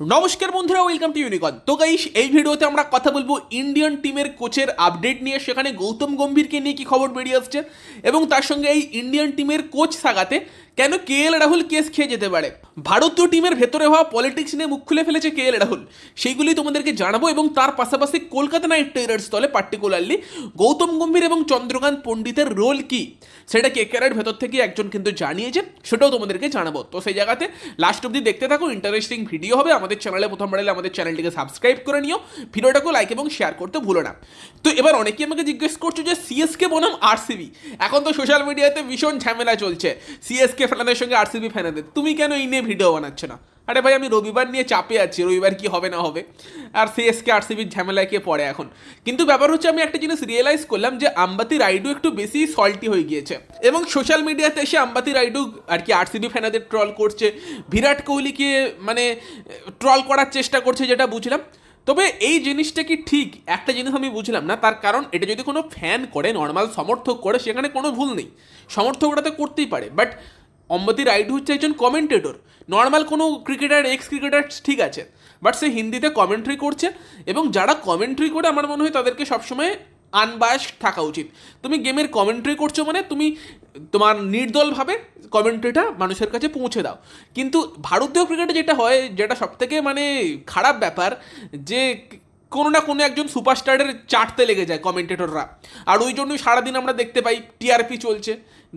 নমস্কার বন্ধুরা welcome to ইউনিকন তো গাইস এই ভিডিওতে আমরা কথা বলব ইন্ডিয়ান টিমের কোচের আপডেট নিয়ে, সেখানে গৌতম গম্ভীরকে নিয়ে কি খবর বেরিয়ে আসছে, এবং তার সঙ্গে এই ইন্ডিয়ান টিমের কোচ সাগাতে কেন কে এল রাহুল কেস খেয়ে যেতে পারে? ভারতীয় টিমের ভেতরে হওয়া পলিটিক্স নিয়ে মুখ খুলে ফেলেছে কে এল রাহুল সেইগুলি তোমাদেরকে জানাব, এবং তার পাশাপাশি কলকাতা নাইট রাইডার্স দলে পার্টিকুলারলি গৌতম গম্ভীর এবং চন্দ্রকান্ত পণ্ডিতের রোল কি, সেটা কে কেকেআরের ভেতর থেকে একজন কিন্তু জানিয়েছে, সেটাও তোমাদেরকে জানাব। তো সেই জায়গাতে লাস্ট অব্দি দেখতে থাকো ইন্টারেস্টিং ভিডিও হবে আমাদের চ্যানেলে প্রথম এলে আমাদের চ্যানেলটিকে সাবস্ক্রাইব করে নিও। ভিডিওটাকে লাইক এবং শেয়ার করতে ভুলো না। তো এবার অনেকেই আমাকে জিজ্ঞেস করছ যে সিএসকে বনাম আরসিবি এখন তো সোশ্যাল মিডিয়াতে ভীষণ ঝামেলা চলছে। সিএসকে ফ্যানাদের সঙ্গে আরসিবি ফ্যানাদের তুমি কেন এই নিয়ে ভিডিও বানাচ্ছ না? আরে ভাই, আমি রবিবার নিয়ে চাপে আছি, রবিবার কি হবে না হবে? আর সিএসকে আরসিবির ঝামেলায় কে পড়ে এখন? কিন্তু ব্যাপার হচ্ছে, আমি একটা জিনিস রিয়েলাইজ করলাম যে আম্বাতি রাইডু একটু বেশি সল্টি হয়ে গিয়েছে। এবং সোশ্যাল মিডিয়াতে এসে আম্বাতি রাইডু আর কি আরসিবি ফ্যানাদের ট্রল করছে, বিরাট কোহলিকে মানে ট্রল করার চেষ্টা করছে যেটা বুঝলাম। তবে এই জিনিসটা কি ঠিক? একটা জিনিস আমি বুঝলাম না, তার কারণ এটা যদি কোনো ফ্যান করে নর্মাল সমর্থক করে, সেখানে কোনো ভুল নেই। সমর্থকরা তো করতেই পারে বাট অম্বতী রাইডু হচ্ছে একজন কমেন্টেটর নর্মাল কোনো ক্রিকেটার এক্স ক্রিকেটার ঠিক আছে। বাট সে হিন্দিতে কমেন্ট্রি করছে এবং যারা কমেন্ট্রি করে, আমার মনে হয় তাদেরকে সবসময় আনবায়াস থাকা উচিত। তুমি গেমের কমেন্ট্রি করছ মানে তুমি তোমার নির্দলভাবে কমেন্ট্রিটা মানুষের কাছে পৌঁছে দাও। কিন্তু ভারতীয় ক্রিকেটে যেটা হয়, যেটা সবথেকে মানে খারাপ ব্যাপার, যে কোনো না কোনো একজন সুপারস্টারের চাটতে লেগে যায় কমেন্টেটররা আর ওই জন্যই সারাদিন আমরা দেখতে পাই টিআরপি চলছে,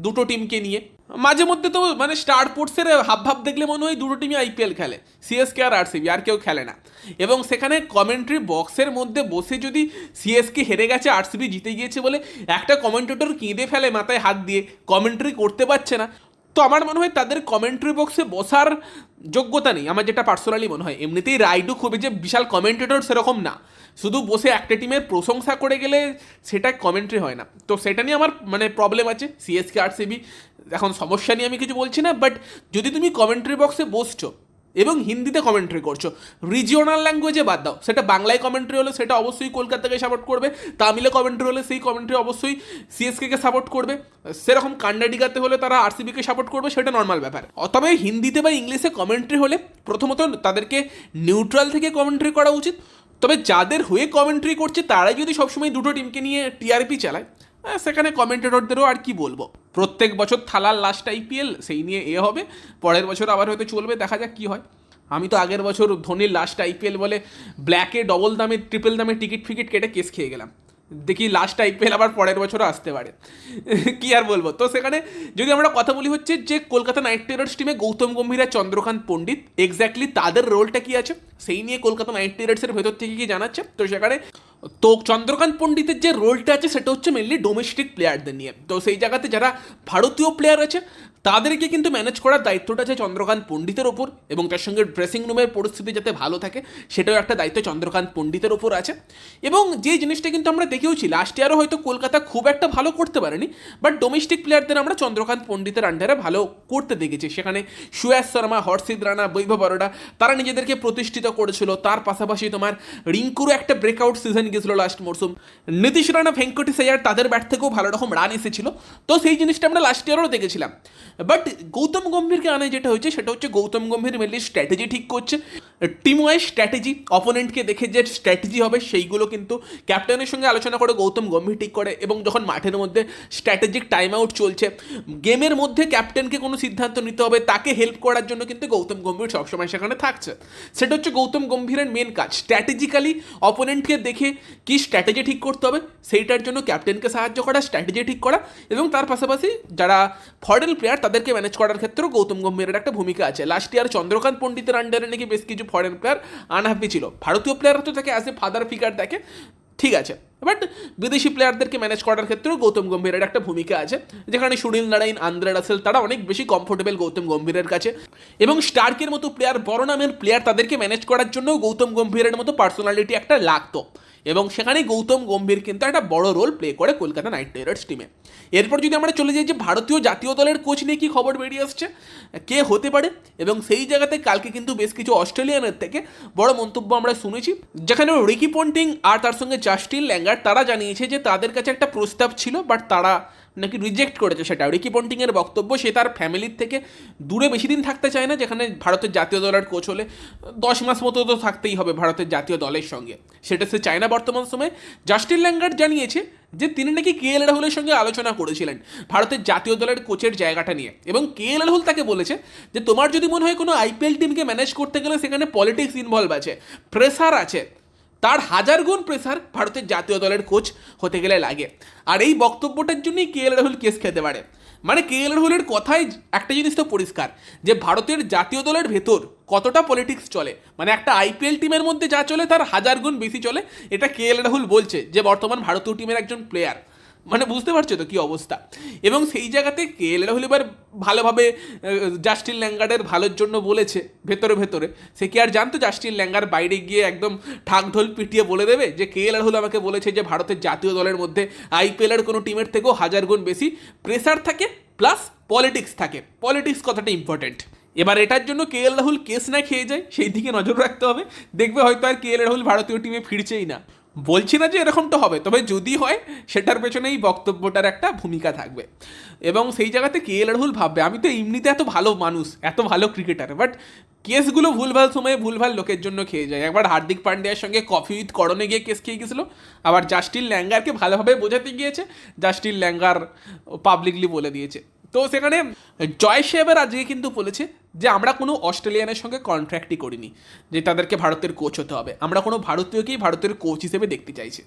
দুটো টিমকে নিয়ে। মাঝে মধ্যে তো মানে স্টার স্পোর্টসের হাব ভাব দেখলে মনে হয় দুটো টিমই আইপিএল খেলে। সিএসকে আর আরসিবি আর কেউ খেলে না। এবং সেখানে কমেন্ট্রি বক্সের মধ্যে বসে যদি সিএসকে হেরে গেছে আরসিবি জিতে গিয়েছে বলে একটা কমেন্টেটর কেঁদে ফেলে মাথায় হাত দিয়ে। কমেন্ট্রি করতে পারছে না। তো আমার মনে হয় তাদের কমেন্ট্রি বক্সে বসার যোগ্যতা নেই। আমার যেটা পার্সোনালি মনে হয়, এমনিতেই রাইডু খুবই যে বিশাল কমেন্টেটর সেরকম না। শুধু বসে একটা টিমের প্রশংসা করে গেলে সেটা কমেন্ট্রি হয় না। তো সেটা নিয়ে আমার মানে প্রবলেম আছে সিএসকে আরসিবি এখন সমস্যা নিয়ে আমি কিছু বলছি না বাট যদি তুমি কমেন্ট্রি বক্সে বসছো এবং হিন্দিতে কমেন্ট্রি করছ। রিজিওনাল ল্যাঙ্গুয়েজে বাদ দাও। সেটা বাংলায় কমেন্ট্রি হলে সেটা অবশ্যই কলকাতাকে সাপোর্ট করবে। তামিলে কমেন্ট্রি হলে সেই কমেন্ট্রি অবশ্যই সিএসকে সাপোর্ট করবে। সেরকম কান্নাডিগাতে হলে তারা আরসিবিকে সাপোর্ট করবে, সেটা নর্মাল ব্যাপার। তবে হিন্দিতে বা ইংলিশে কমেন্ট্রি হলে প্রথমত তাদেরকে নিউট্রাল থেকে কমেন্ট্রি করা উচিত। তবে যাদের হয়ে কমেন্ট্রি করছে, তারাই যদি সবসময় দুটো টিমকে নিয়ে টিআরপি চালায় সেখানে কমেন্টেটরদেরও আর কি বলব? প্রত্যেক বছর থালার লাস্ট আইপিএল সেই নিয়ে এ হবে। পরের বছর আবার হয়তো চলবে, দেখা যাক কী হয়। আমি তো আগের বছর ধোনির লাস্ট আইপিএল বলে ব্ল্যাকে ডবল দামে ট্রিপল দামে টিকিট ফিকিট কেটে কেস খেয়ে গেলাম। দেখি লাস্ট আইপিএল আবার পরের বছরও আসতে পারে। কি আর বলব? তো সেখানে যদি আমরা কথা বলি হচ্ছে যে কলকাতা নাইট রাইডার্স টিমে গৌতম গম্ভীর আর চন্দ্রকান্ত পণ্ডিত এক্স্যাক্টলি তাদের রোলটা কি আছে? সেই নিয়ে কলকাতা নাইট রাইডার্সের ভেতর থেকে কি জানাচ্ছে? তো সেখানে তো চন্দ্রকান্ত পণ্ডিতের যে রোলটা আছে, সেটা হচ্ছে মেনলি ডোমেস্টিক প্লেয়ারদের নিয়ে। তো সেই জায়গাতে যারা ভারতীয় প্লেয়ার আছে তাদেরকে কিন্তু ম্যানেজ করার দায়িত্বটা আছে চন্দ্রকান্ত পণ্ডিতের ওপর এবং তার সঙ্গে ড্রেসিং রুমের পরিস্থিতি যাতে ভালো থাকে, সেটাও একটা দায়িত্ব চন্দ্রকান্ত পণ্ডিতের ওপর আছে। এবং যে জিনিসটা কিন্তু আমরা দেখেওছি লাস্ট ইয়ারও হয়তো কলকাতা খুব একটা ভালো করতে পারেনি বাট ডোমেস্টিক প্লেয়ারদের আমরা চন্দ্রকান্ত পণ্ডিতের আন্ডারে ভালো করতে দেখেছি। সেখানে সুয়াস শর্মা হর্ষিদ রানা, বৈভব বরোডা তারা নিজেদেরকে প্রতিষ্ঠিত করেছিল। তার পাশাপাশি তোমার রিঙ্কুরও একটা ব্রেকআউট সিজন গেছিল লাস্ট মরসুম। নীতিশ রানা, ভেঙ্কটেশ আয়ার তাদের ব্যাট থেকেও ভালো রকম রান এসেছিল। তো সেই জিনিসটা আমরা লাস্ট ইয়ারও দেখেছিলাম। বাট গৌতম গম্ভীরকে আনে যেটা হচ্ছে সেটা হচ্ছে গৌতম গম্ভীর মেনলি স্ট্র্যাটেজি ঠিক করছে। টিম ওয়াইজ স্ট্র্যাটেজি অপোনেন্টকে দেখে যে স্ট্র্যাটেজি হবে, সেইগুলো কিন্তু ক্যাপ্টেনের সঙ্গে আলোচনা করে গৌতম গম্ভীর ঠিক করে এবং যখন মাঠের মধ্যে স্ট্র্যাটেজিক টাইম আউট চলছে গেমের মধ্যে ক্যাপ্টেনকে কোনো সিদ্ধান্ত নিতে হবে, তাকে হেল্প করার জন্য কিন্তু গৌতম গম্ভীর সবসময় সেখানে থাকছে। সেটা হচ্ছে গৌতম গম্ভীরের মেন কাজ। স্ট্র্যাটেজিক্যালি অপোনেন্টকে দেখে কি স্ট্র্যাটেজি ঠিক করতে হবে, সেইটার জন্য ক্যাপ্টেনকে সাহায্য করা স্ট্র্যাটেজি ঠিক করা এবং তার পাশাপাশি যারা ফরেন প্লেয়ার তাদেরকে ম্যানেজ করার ক্ষেত্রেও গৌতম গম্ভীরের একটা ভূমিকা আছে। লাস্ট ইয়ার চন্দ্রকান্ত পণ্ডিতের আন্ডারে নাকি বেশ কিছু ফরেন প্লেয়ার আনহ্যাপি ছিল। ভারতীয় প্লেয়াররা তো তাকে অ্যাজ এ ফাদার ফিগার দেখে। ঠিক আছে। বাট বিদেশি প্লেয়ারদেরকে ম্যানেজ করার ক্ষেত্রেও গৌতম গম্ভীরের একটা ভূমিকা আছে। যেখানে সুনীল নারায়ণ, আন্দ্রে রাসেল, তারা অনেক বেশি কমফোর্টেবল গৌতম গম্ভীরের কাছে। এবং স্টার্কের মতো প্লেয়ার বড় নামের প্লেয়ার তাদেরকে ম্যানেজ করার জন্য গৌতম গম্ভীরের মতো পার্সোনালিটি একটা লাগতো। এবং সেখানে গৌতম গম্ভীর কিন্তু একটা বড় রোল প্লে করে কলকাতা নাইট রাইডার্স টিমে এরপর যদি আমরা চলে যাই যে ভারতীয় জাতীয় দলের কোচ নিয়ে কি খবর বেরিয়ে আসছে, কে হতে পারে? এবং সেই জায়গাতে কালকে কিন্তু বেশ কিছু অস্ট্রেলিয়ানের থেকে বড় মন্তব্য আমরা শুনেছি, যেখানে রিকি পন্টিং আর তার সঙ্গে জাস্টিন ল্যাঙ্গার প্লেয়ার তারা জানিয়েছে যে তাদের কাছে একটা প্রস্তাব ছিল বাট তারা নাকি রিজেক্ট করেছে সেটা। রিকি পন্টিংয়ের বক্তব্য, সে তার ফ্যামিলির থেকে দূরে বেশি দিন থাকতে চায় না, যেখানে ভারতের জাতীয় দলের কোচ হলে দশ মাস মতো তো থাকতেই হবে ভারতের জাতীয় দলের সঙ্গে। সেটা সে চায় না বর্তমান সময়ে। জাস্টিন ল্যাঙ্গার্ড জানিয়েছে যে তিনি নাকি কে এল রাহুলের সঙ্গে আলোচনা করেছিলেন ভারতের জাতীয় দলের কোচের জায়গাটা নিয়ে। এবং কে এল রাহুল তাকে বলেছে যে, তোমার যদি মনে হয় কোনো আইপিএল টিমকে ম্যানেজ করতে গেলে সেখানে পলিটিক্স ইনভলভ আছে প্রেসার আছে তার হাজার গুণ প্রেসার ভারতের জাতীয় দলের কোচ হতে গেলে লাগে। আর এই বক্তব্যটার জন্যই কে এল রাহুল কেস খেতে পারে। মানে কে এল রাহুলের কথাই একটা জিনিস তো পরিষ্কার, যে ভারতের জাতীয় দলের ভেতর কতটা পলিটিক্স চলে মানে একটা আইপিএল টিমের মধ্যে যা চলে তার হাজার গুণ বেশি চলে, এটা কে এল রাহুল বলছে, যে বর্তমান ভারতীয় টিমের একজন প্লেয়ার মানে বুঝতে পারছ তো কি অবস্থা? এবং সেই জায়গাতে কে এল রাহুল এবার ভালোভাবে জাস্টিন ল্যাঙ্গার্ডের ভালোর জন্য বলেছে, ভেতরে ভেতরে। সে কি আর জানতো জাস্টিন ল্যাঙ্গার বাইরে গিয়ে একদম ঠাক ঢোল পিটিয়ে বলে দেবে? যে কে এল রাহুল আমাকে বলেছে যে ভারতের জাতীয় দলের মধ্যে আইপিএলের কোনো টিমের থেকেও হাজার গুণ বেশি প্রেসার থাকে প্লাস পলিটিক্স থাকে। পলিটিক্স কথাটা ইম্পর্টেন্ট এবার এটার জন্য কে এল রাহুল কেস না খেয়ে যায়, সেই দিকে নজর রাখতে হবে। দেখবে হয়তো আর কে এল রাহুল ভারতীয় টিমে ফিরছেই না। বলছি না যে এরকমটা হবে, তবে যদি হয়, সেটার পেছনে এই বক্তব্যটার একটা ভূমিকা থাকবে। এবং সেই জায়গাতে কে এল রাহুল ভাববে? আমি তো এমনিতে এত ভালো মানুষ, এত ভালো ক্রিকেটার বাট কেসগুলো ভুলভাল সময়ে ভুলভাল লোকের জন্য খেয়ে যায়। একবার হার্দিক পান্ডিয়ার সঙ্গে কফি উইথ করণে গিয়ে কেস খেয়ে গেছিল, আবার জাস্টিন ল্যাঙ্গারকে ভালোভাবে বোঝাতে গিয়েছে, জাস্টিন ল্যাঙ্গার পাবলিকলি বলে দিয়েছে। তো সেখানে জয় শেবের আজকে কিন্তু বলেছে যে আমরা কোনো অস্ট্রেলিয়ানের সঙ্গে কন্ট্র্যাক্টই করিনি, যে তাদেরকে ভারতের কোচ হতে হবে। আমরা কোনো ভারতীয়কেই ভারতের কোচ হিসেবে দেখতে চাইছি।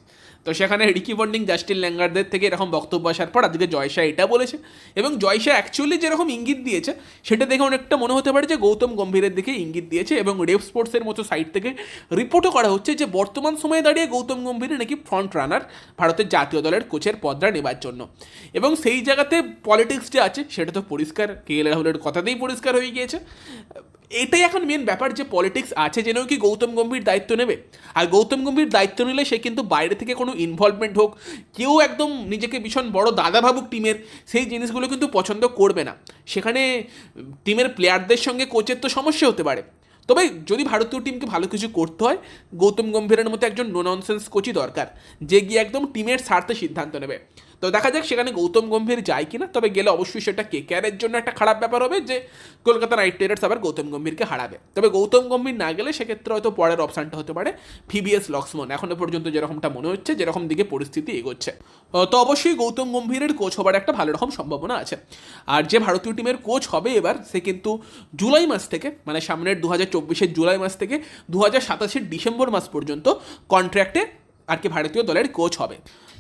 তো সেখানে রিকি বন্ডিং, জাস্টিন ল্যাঙ্গারদের থেকে এরকম বক্তব্য আসার পর আজকে জয়শা এটা বলেছে। এবং জয়শা অ্যাকচুয়ালি যেরকম ইঙ্গিত দিয়েছে, সেটা দেখে অনেকটা মনে হতে পারে যে গৌতম গম্ভীরের দিকে ইঙ্গিত দিয়েছে এবং রেপ স্পোর্টসের মতো সাইট থেকে রিপোর্টও করা হচ্ছে যে বর্তমান সময়ে দাঁড়িয়ে গৌতম গম্ভীর নাকি ফ্রন্ট রানার ভারতের জাতীয় দলের কোচের পদটা নেবার জন্য। এবং সেই জায়গাতে পলিটিক্স যে আছে, সেটা তো পরিষ্কার কে এল রাহুলের কথাতেই পরিষ্কার হয়ে গিয়েছে। এটাই এখন মেন ব্যাপার যে পলিটিক্স আছে জেনেও কি গৌতম গম্ভীর দায়িত্ব নেবে? আর গৌতম গম্ভীর দায়িত্ব নিলে সে কিন্তু বাইরে থেকে কোনো ইনভলভমেন্ট হোক, কেউ একদম নিজেকে ভীষণ বড় দাদা ভাবুক টিমের, সেই জিনিসগুলো কিন্তু পছন্দ করবে না। সেখানে টিমের প্লেয়ারদের সঙ্গে কোচের তো সমস্যা হতে পারে। তবে যদি ভারতীয় টিমকে ভালো কিছু করতে হয়, গৌতম গম্ভীরের মতো একজন নো ননসেন্স কোচই দরকার, যে গিয়ে একদম টিমের স্বার্থে সিদ্ধান্ত নেবে। তো দেখা যাক সেখানে গৌতম গম্ভীর যায় কিনা, তবে গেলে অবশ্যই সেটা কে কেয়ারের জন্য একটা খারাপ ব্যাপার হবে যে কলকাতা নাইট রাইডার্স আবার গৌতম গম্ভীরকে হারাবে। তবে গৌতম গম্ভীর না গেলে সেক্ষেত্রে হয়তো পরের অপশানটা হতে পারে ভিবিএস লক্সমন এখনও পর্যন্ত যেরকমটা মনে হচ্ছে, যেরকম দিকে পরিস্থিতি এগোচ্ছে। তো অবশ্যই গৌতম গম্ভীরের কোচ হবার একটা ভালো রকম সম্ভাবনা আছে। আর যে ভারতীয় টিমের কোচ হবে এবার, সে কিন্তু জুলাই মাস থেকে মানে সামনের দু হাজার চব্বিশের জুলাই মাস থেকে দু হাজার সাতাশের ডিসেম্বর মাস পর্যন্ত কন্ট্রাক্টে আর কি ভারতীয় দলের কোচ হবে।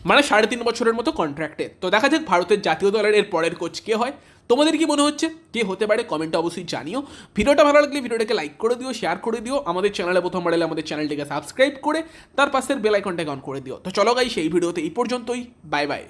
মানে সাড়ে তিন বছরের মতো কন্ট্রাক্টে তো দেখা যাক ভারতের জাতীয় দলের এর পরের কোচ কে হয়। তোমাদের কি মনে হচ্ছে? কে হতে পারে? কমেন্টে অবশ্যই জানিও। ভিডিওটা ভালো লাগলে ভিডিওটাকে লাইক করে দিও শেয়ার করে দিও। আমাদের চ্যানেলে প্রথম বাড়ালে আমাদের চ্যানেলটিকে সাবস্ক্রাইব করে, তার পাশের বেল আইকনটাকে অন করে দিও। তো চলো গাই সেই ভিডিওতে এই পর্যন্তই। Bye bye